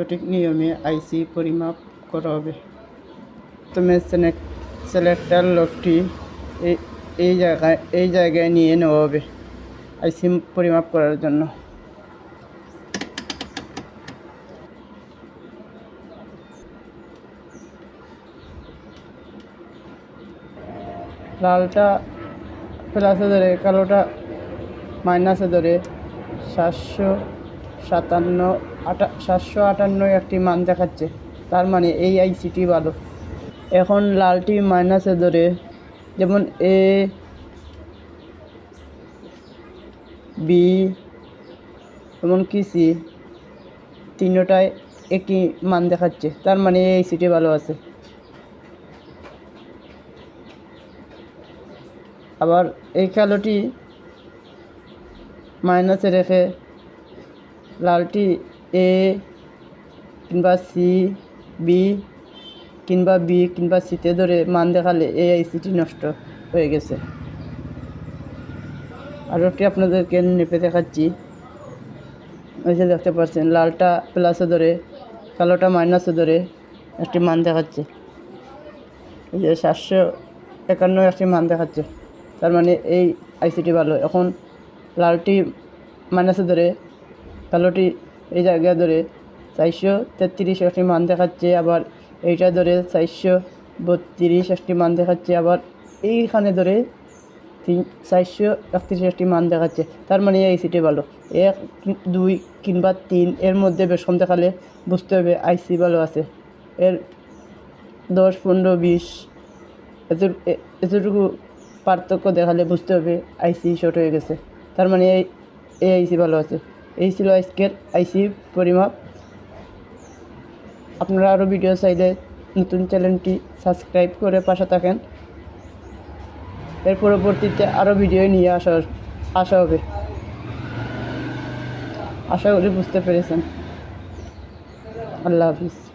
সঠিক নিয়মে আইসি পরিমাপ করা হবে। প্রথমে সিলেক্টার লকটি এই এই জায়গায় এই জায়গায় নিয়ে নেওয়া হবে আইসি পরিমাপ করার জন্য। লালটা প্লাসে ধরে, কালোটা মাইনাসে ধরে, সাতশো সাতান্ন আটা, সাতশো আটান্ন একটি মান দেখাচ্ছে। তার মানে এই আইসিটি ভালো। এখন লালটি মাইনাসে ধরে, যেমন এ বি এমনকি সি তিনটায় একই মান দেখাচ্ছে। তার মানে এই আইসিটি ভালো আছে। আবার এই কালোটি মাইনাসে রেখে লালটি এ, কিংবা সি, বি, কিংবা বি, কিংবা সিতে ধরে মান দেখালে এই আইসিটি নষ্ট হয়ে গেছে। আরও একটি আপনাদেরকে নেপে দেখাচ্ছি। ওই যে দেখতে পাচ্ছেন, লালটা প্লাসে ধরে, কালোটা মাইনাসে ধরে একটি মান দেখাচ্ছে। এই যে সাতশো একান্ন একটি মান দেখাচ্ছে। তার মানে এই আইসিটি ভালো। এখন লালটি মাইনাসে ধরে কালোটি এই জায়গা ধরে চারশো তেত্রিশ একটি মান দেখাচ্ছে, আবার এইটা ধরে চারশো বত্রিশ একটি মান দেখাচ্ছে, আবার এইখানে ধরে তিন চারশো একত্রিশ একটি মান দেখাচ্ছে। তার মানে এই আইসিটি ভালো। এক, দুই কিংবা তিন, এর মধ্যে বেশ দেখালে বুঝতে হবে আইসি ভালো আছে। এর দশ, পনেরো, বিশ এতটুকু পার্থক্য দেখালে বুঝতে হবে আইসি শর্ট হয়ে গেছে। তার মানে এই এই আইসি ভালো আছে। এই ছিল আজকের আইসি পরিমাপ আপনারা আরও ভিডিও চাইলে নতুন চ্যানেলটি সাবস্ক্রাইব করে পাশে থাকেন। এর পরবর্তীতে আরও ভিডিও নিয়ে আসা আসা হবে। আশা করি বুঝতে পেরেছেন। আল্লাহ হাফিজ।